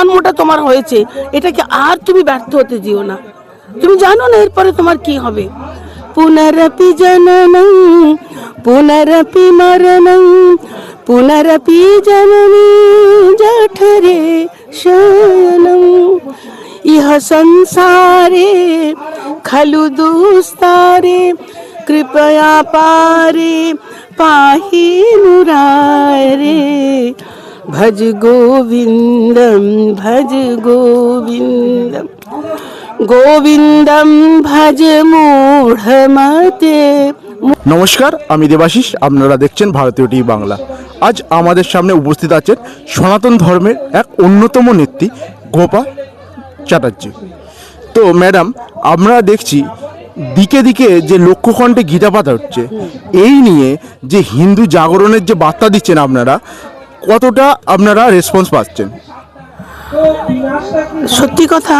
জন্মটা তোমার হয়েছে, এটাকে আর তুমি ব্যর্থ হতে দিও না। তুমি জানো না এরপরে তোমার কি হবে। পুনরপি জননং, পুনরপি মরণং, পুনরপি জননী জঠরে শয়নং ইহ সংসারে খলু দুস্তারে, কৃপয়া পারে, পাহি মুরারে ভজ গোবিন্দম ভজ গোবিন্দম। গোবিন্দম ভজ মূঢ়মতে। নমস্কার, আমি দেবাশিস, আপনারা দেখছেন ভারতীয় টিভি বাংলা। আজ আমাদের সামনে উপস্থিত আছেন সনাতন ধর্মের এক অন্যতম নেত্রী, গোপা চ্যাটার্জি। তো, ম্যাডাম, আমরা দেখছি দিকে দিকে যে লক্ষ্যকণ্ঠে গীতা পাতা হচ্ছে, এই নিয়ে যে হিন্দু জাগরণের যে বার্তা দিচ্ছেন আপনারা কতটা আপনারা রেসপন্স পাচ্ছেন? সত্যি কথা,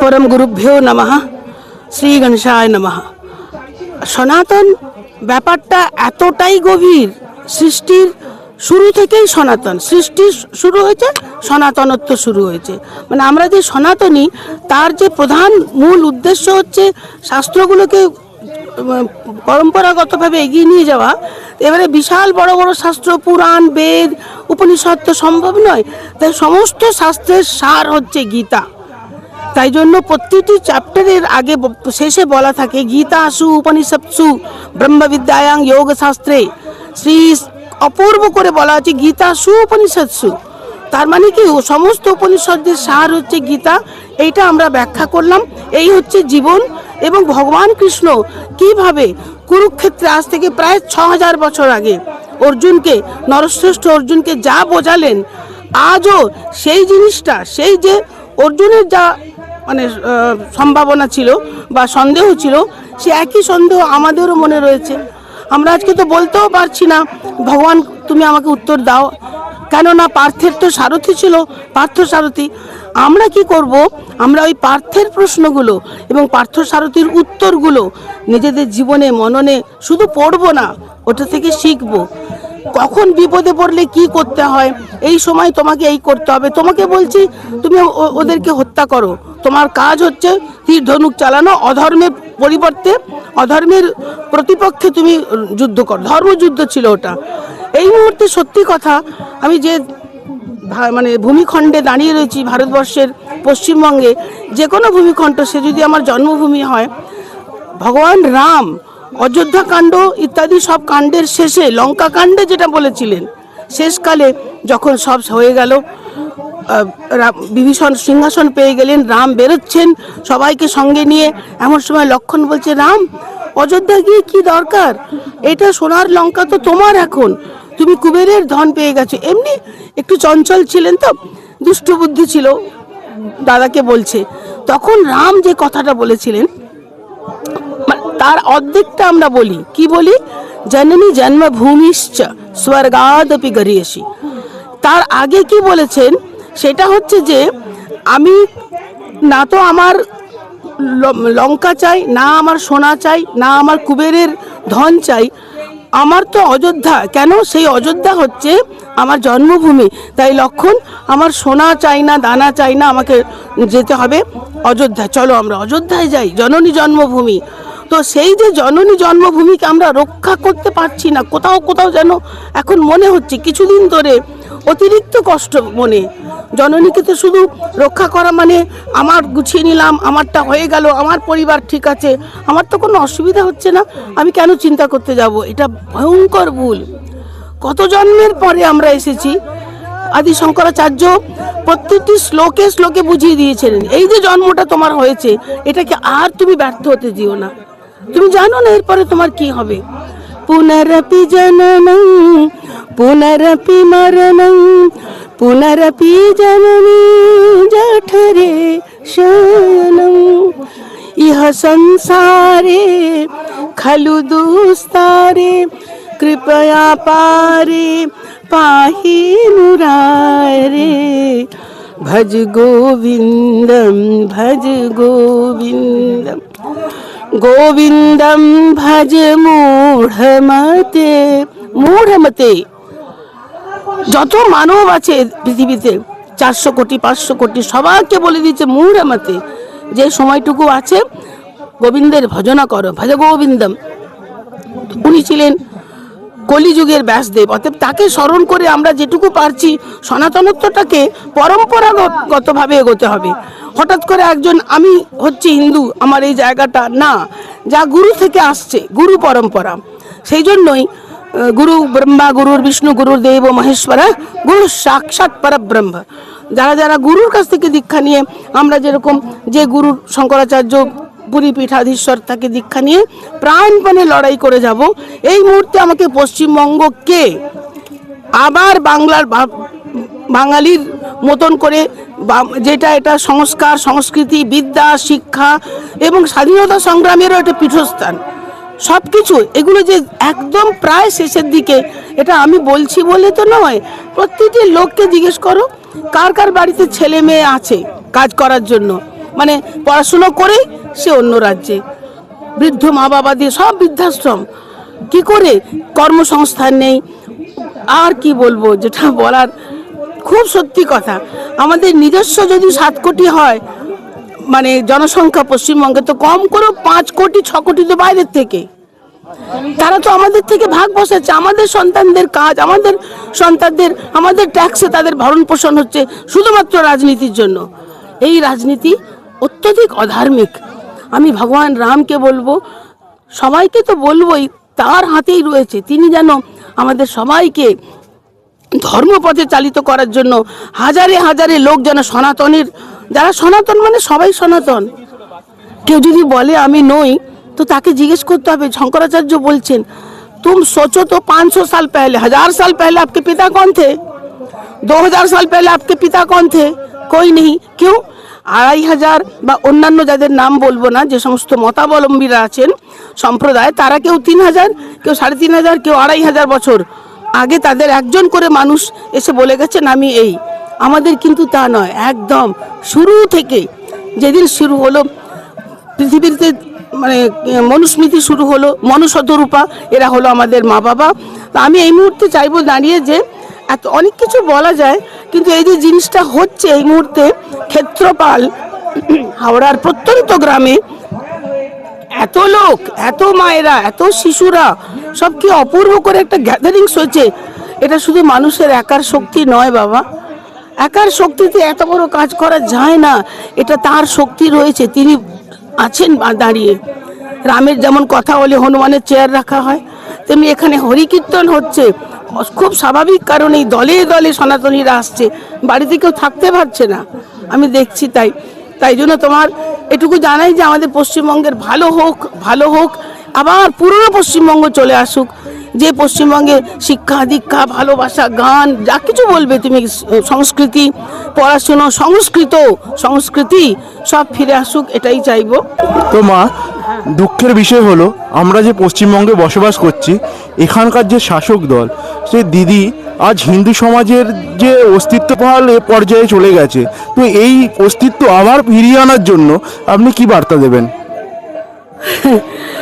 পরম গুরুভ্যো নমঃ শ্রী গণেশায় নমঃ। সনাতন ব্যাপারটা এতটাই গভীর, সৃষ্টির শুরু থেকেই সনাতন, সৃষ্টি শুরু হয়েছে, সনাতনত্ব শুরু হয়েছে। মানে আমরা যে সনাতনী, তার যে প্রধান মূল উদ্দেশ্য হচ্ছে শাস্ত্রগুলোকে পরম্পরাগতভাবে এগিয়ে নিয়ে যাওয়া এবারে বিশাল বড় বড় শাস্ত্র, পুরাণ, বেদ, উপনিষদ তো সম্ভব নয়। তাই সমস্ত শাস্ত্রের সার হচ্ছে গীতা। তাই জন্য প্রতিটি চ্যাপ্টারের আগে শেষে বলা থাকে গীতা সু উপনিষৎসু, ব্রহ্মবিদ্যায়াং যোগ শাস্ত্রে শ্রী অপূর্ব করে বলা আছে গীতা সু উপনিষৎসু। তার মানে কি? সমস্ত উপনিষদের সার হচ্ছে গীতা। এইটা আমরা ব্যাখ্যা করলাম। এই হচ্ছে জীবন এবং ভগবান কৃষ্ণ কীভাবে কুরুক্ষেত্রে আজ থেকে প্রায় ছ হাজার বছর আগে অর্জুনকে, নরশ্রেষ্ঠ অর্জুনকে যা বোঝালেন, আজও সেই জিনিসটা, সেই যে অর্জুনের যা মানে সম্ভাবনা ছিল বা সন্দেহ ছিল, সে একই সন্দেহ আমাদেরও মনে রয়েছে। আমরা আজকে তো বলতেও পারছি না, ভগবান তুমি আমাকে উত্তর দাও। কেননা পার্থের তো সারথি ছিল, পার্থ সারথি। আমরা কি করব? আমরা ওই পার্থের প্রশ্নগুলো এবং পার্থ সারথির উত্তরগুলো নিজেদের জীবনে, মননে শুধু পড়ব না, ওটা থেকে শিখব। কখন বিপদে পড়লে কি করতে হয়? এই সময় তোমাকে এই করতে হবে। তোমাকে বলছি, তুমি ওদেরকে হত্যা করো। তোমার কাজ হচ্ছে তীর, ধনুক চালানো অধর্মের পরিবর্তে, অধর্মের প্রতিপক্ষে তুমি যুদ্ধ করো। ধর্মযুদ্ধ ছিল ওটা। এই মুহূর্তে সত্যি কথা, আমি যে মানে ভূমিখণ্ডে দাঁড়িয়ে রয়েছি ভারতবর্ষের পশ্চিমবঙ্গে, যে কোনো ভূমিখণ্ড, সে যদি আমার জন্মভূমি হয়, ভগবান রাম, অযোধ্যা কাণ্ড ইত্যাদি সব কাণ্ডের শেষে লঙ্কা কাণ্ডে যেটা বলেছিলেন, শেষকালে যখন সব হয়ে গেল বিভীষণ সিংহাসন পেয়ে গেলেন, রাম বেরোচ্ছেন সবাইকে সঙ্গে নিয়ে। এমন সময় লক্ষণ বলছে, রাম, অযোধ্যা গিয়ে কি দরকার? এটা সোনার লঙ্কা তো তোমার এখন। তুমি কুবেরের ধন পেয়ে গেছো। এমনি একটু চঞ্চল ছিলেন তো, দুষ্টু বুদ্ধি ছিল, দাদাকে বলছে। তখন রাম যে কথাটা বলেছিলেন মানে তার অর্ধেকটা আমরা বলি। কি বলি? জননী জন্মভূমিশ্চ স্বর্গাদপি গরিয়সী। তার আগে কি বলেছেন? সেটা হচ্ছে যে, আমি না তো আমার লঙ্কা চাই, না আমার সোনা চাই, না আমার কুবেরের ধন চাই আমার তো অযোধ্যা, কেন? সেই অযোধ্যা হচ্ছে আমার জন্মভূমি। তাই লক্ষণ, আমার সোনা চাই না, দানা চাই না, আমাকে যেতে হবে অযোধ্যা। চলো আমরা অযোধ্যায় যাই, জননী জন্মভূমি। তো সেই যে জননী জন্মভূমিকে আমরা রক্ষা করতে পারছি না, কোথাও কোথাও যেন এখন মনে হচ্ছে, কিছুদিন ধরে অতিরিক্ত কষ্ট মনে। জননীকে তো শুধু রক্ষা করা মানে আমার গুছিয়ে নিলাম, আমারটা হয়ে গেল, আমার পরিবার ঠিক আছে, আমার তো কোনো অসুবিধা হচ্ছে না, আমি কেন চিন্তা করতে যাব? এটা ভয়ঙ্কর ভুল। কত জন্মের পরে আমরা এসেছি আদি শঙ্করাচার্য প্রত্যেকটি শ্লোকে শ্লোকে বুঝিয়ে দিয়েছিলেন, এই যে জন্মটা তোমার হয়েছে, এটাকে আর তুমি ব্যর্থ হতে দিও না। তুমি জানো না এরপরে তোমার কি হবে। পুনরপি জননং পুনরপি মরণং পুনরপি জননী জঠরে শয়নং ইহ সংসারে খলু দুস্তারে কৃপয়া পারে পাহি মুরারে ভজ গোবিন্দম ভজ গোবিন্দম গোবিন্দম ভজ মূঢ়মতে মূঢ়মতে যত মানব আছে পৃথিবীতে, চারশো কোটি, পাঁচশো কোটি, সবাইকে বলে দিয়েছে মুহুরামাতে যে সময়টুকু আছে, গোবিন্দের ভজনা করো, ভজ গোবিন্দম। উনি ছিলেন কলিযুগের ব্যাসদেব, অতএব তাকে স্মরণ করে আমরা যেটুকু পারছি, সনাতনত্বটাকে পরম্পরাগতভাবে এগোতে হবে। হঠাৎ করে একজন, আমি হচ্ছে হিন্দু, আমার এই জায়গাটা না, যা গুরু থেকে আসছে, গুরু পরম্পরা। সেই জন্যই গুরু ব্রহ্মা গুরুর বিষ্ণু গুরুর দেব মহেশ্বরা গুরু সাক্ষাৎ পরব্রহ্ম যারা যারা গুরুর কাছ থেকে দীক্ষা নিয়ে, আমরা যেরকম যে গুরুর শঙ্করাচার্য, পুরী পীঠাধীশ্বর তাকে দীক্ষা নিয়ে প্রাণপণে লড়াই করে যাব, এই মুহূর্তে আমাকে পশ্চিমবঙ্গকে আবার বাংলার বাঙালির মতন করে যেটা এটা সংস্কার, সংস্কৃতি, বিদ্যা, শিক্ষা এবং স্বাধীনতা সংগ্রামেরও একটা পীঠস্থান। সব কিছু এগুলো যে একদম প্রায় শেষের দিকে, এটা আমি বলছি বলে তো নয়, প্রতিটি লোককে জিজ্ঞেস করো, কার কার বাড়িতে ছেলে মেয়ে আছে কাজ করার জন্য? মানে পড়াশুনো করেই সে অন্য রাজ্যে। বৃদ্ধ মা বাবা দিয়ে সব বৃদ্ধাশ্রম। কি করে কর্মসংস্থান নেই? আর কি বলব, যেটা বলার খুব সত্যি কথা। আমাদের নিজস্ব যদি সাত কোটি হয় মানে জনসংখ্যা পশ্চিমবঙ্গে তো কম করে পাঁচ কোটি, ছ কোটি তো বাইরের থেকে। তারা তো আমাদের থেকে ভাগ বসাচ্ছে আমাদের সন্তানদের কাজ, আমাদের সন্তানদের, আমাদের ট্যাক্সে তাদের ভরণ পোষণ হচ্ছে শুধুমাত্র রাজনীতির জন্য। এই রাজনীতি অত্যধিক অধার্মিক। আমি ভগবান রামকে বলব, সবাইকে তো বলবোই, তার হাতেই রয়েছে। তিনি যেন আমাদের সবাইকে ধর্মপথে চালিত করার জন্য হাজারে হাজারে লোক যেন সনাতনের যারা সনাতন মানে সবাই সনাতন কেউ যদি বলে আমি নই তো তাকে জিজ্ঞেস করতে হবে শঙ্করাচার্য বলছেন तुम सोचो तो 500 साल पहले हजार साल पहले आपके पिता कौन थे 2000 साल पहले आपके पिता कौन थे कोई नहीं क्यों আড়াই হাজার বা অন্যান্য যাদের নাম বলবো না যে সমস্ত মতাবলম্বীরা আছেন সম্প্রদায় তারা কেউ তিন হাজার কেউ সাড়ে তিন হাজার কেউ আড়াই হাজার বছর আগে তাদের একজন করে মানুষ এসে বলে গেছেন আমি এই আমাদের কিন্তু তা নয়, একদম শুরু থেকে যেদিন শুরু হলো, পৃথিবীতে মানে মনুস্মৃতি শুরু হলো মনুশতরূপা এরা হলো আমাদের মা বাবা তো আমি এই মুহূর্তে চাইব দাঁড়িয়ে যে, এত অনেক কিছু বলা যায়, কিন্তু এই যে জিনিসটা হচ্ছে এই মুহূর্তে, ক্ষেত্রপাল, হাওড়ার প্রত্যন্ত গ্রামে এত লোক, এত মায়েরা, এত শিশুরা, সব কি অপূর্ব করে একটা গ্যাদারিংস হয়েছে। এটা শুধু মানুষের একার শক্তি নয় বাবা। একার শক্তিতে এত বড় কাজ করা যায় না। এটা তার শক্তি রয়েছে, তিনি আছেন দাঁড়িয়ে। রামের যেমন কথা বলে হনুমানের চেয়ার রাখা হয়, তেমনি এখানে হরিকীর্তন হচ্ছে। খুব স্বাভাবিক কারণ দলে দলে সনাতনীরা আসছে, বাড়িতে কেউ থাকতে পারছে না। আমি দেখছি তাই তাই জন্য তোমার এটুকু জানাই যে আমাদের পশ্চিমবঙ্গের ভালো হোক ভালো হোক, আবার পুরনো পশ্চিমবঙ্গ চলে আসুক। যে পশ্চিমবঙ্গে শিক্ষা দীক্ষা ভালোবাসা গান যা কিছু বলবে তুমি সংস্কৃতি পড়াশুনো সংস্কৃত সংস্কৃতি সব ফিরে আসুক এটাই চাইব। তো মা দুঃখের বিষয় হলো আমরা যে পশ্চিমবঙ্গে বসবাস করছি এখানকার যে শাসক দল সে দিদি আজ হিন্দু সমাজের যে অস্তিত্বপাল এ পর্যায়ে চলে গেছে তো এই অস্তিত্ব আবার ফিরিয়ে আনার জন্য আপনি কি বার্তা দেবেন?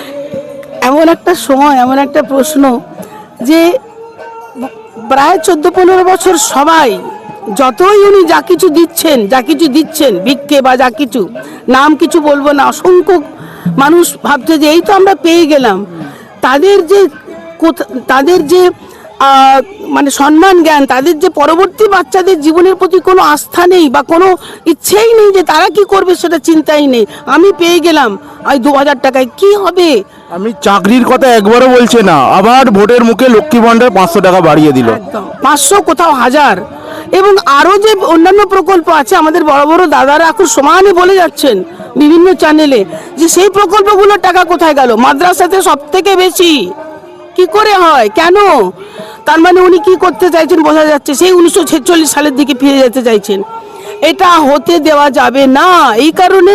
এমন একটা সময়, এমন একটা প্রশ্ন যে প্রায় চোদ্দ পনেরো বছর সবাই যতই উনি যা কিছু দিচ্ছেন, যা কিছু দিচ্ছেন, ভিক্ষে বা যা কিছু, নাম কিছু বলব না, অসংখ্য মানুষ ভাবছে যে এই তো আমরা পেয়ে গেলাম। তাদের যে তাদের যে মানে সম্মান জ্ঞান তাদের যে পরবর্তী বাচ্চাদের জীবনের প্রতি কোনো আস্থা নেই বা কোনো ইচ্ছেই নেই যে তারা কি করবে সেটা চিন্তাই নেই। আমি পেয়ে গেলাম। ওই দু হাজার টাকায় কি হবে? আমি চাকরির কথা একবারও বলছে না। আবার ভোটের মুখে লক্ষ্মী ভাণ্ডার পাঁচশো টাকা বাড়িয়ে দিল। পাঁচশো কোথাও হাজার। এবং আরও যে অন্যান্য প্রকল্প আছে আমাদের বড় বড় দাদারা এখন সমানে বলে যাচ্ছেন বিভিন্ন চ্যানেলে যে সেই প্রকল্পগুলোর টাকা কোথায় গেল? মাদ্রাসাতে সব থেকে বেশি। কি করে হয়? কেন? তার মানে উনি কি করতে চাইছেন বোঝা যাচ্ছে, সেই উনিশশো ছেচল্লিশ সালের দিকে ফিরে যেতে চাইছেন। এটা হতে দেওয়া যাবে না, এই কারণে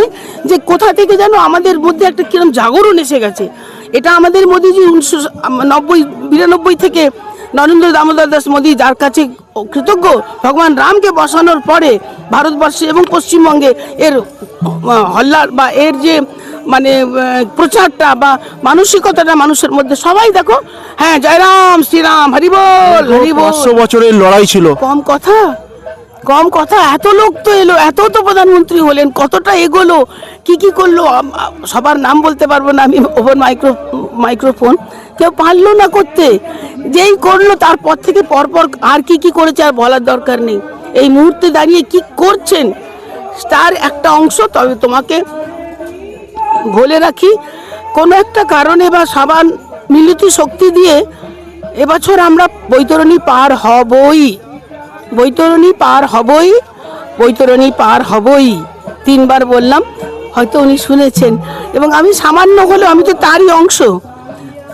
যে কোথা থেকে যেন আমাদের মধ্যে একটা কিরম জাগরণ এসে গেছে। এটা আমাদের মোদীজি উনিশশো নব্বই, বিরানব্বই থেকে নরেন্দ্র দামোদর দাস মোদী যার কাছে কৃতজ্ঞ, ভগবান রামকে বসানোর পরে ভারতবর্ষে এবং পশ্চিমবঙ্গে এর হল্লার বা এর যে মানে প্রচারটা বা মানসিকতাটা মানুষের মধ্যে সবাই দেখো হ্যাঁ জয়রাম শ্রীরাম হরিবল হরিবল পাঁচশো বছরের লড়াই ছিল। কম কথা কম কথা এত লোক তো এলো এত তো প্রধানমন্ত্রী হলেন কতটা এগোলো কি কি করল সবার নাম বলতে পারব না আমি ওভার মাইক্রো মাইক্রোফোন। কেউ পারল না করতে যেই করল তারপর থেকে পরপর আর কি কি করেছে আর বলার দরকার নেই। এই মুহূর্তে দাঁড়িয়ে কি করছেন তার একটা অংশ তবে তোমাকে বলে রাখি। কোনো একটা কারণে বা সাবান মিলিত শক্তি দিয়ে এবছর আমরা বৈতরণী পার হবই। বৈতরণী পার হবই, বৈতরণী পার হবই। তিনবার বললাম, হয়তো উনি শুনেছেন। এবং আমি সামান্য হলেও আমি তো তারই অংশ।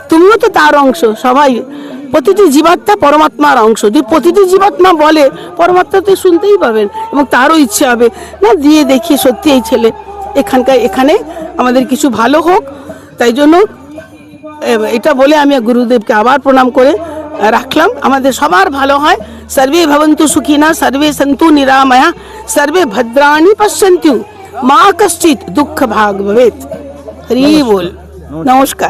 তুমিও তো তার অংশ, সবাই। প্রতিটি জীবাত্মা পরমাত্মার অংশ। যদি প্রতিটি জীবাত্মা বলে, পরমাত্মা তো শুনতেই পাবেন এবং তারও ইচ্ছে হবে। না, দিয়ে দেখি সত্যি এই ছেলে এখানকার, এখানে আমাদের কিছু ভালো হোক তাই জন্য এ- এটা বলে আমি গুরুদেবকে আবার প্রণাম করে আহ, রাখলাম। আমাদের সবার ভালো হয়। সর্বে ভবন্তু সুখিনা সর্বে সন্তু নিরাময়া সর্বে ভদ্রাণি পশ্যন্তু মা কশ্চিৎ দুঃখ ভাগ ভবেত হরি বল। নমস্কার।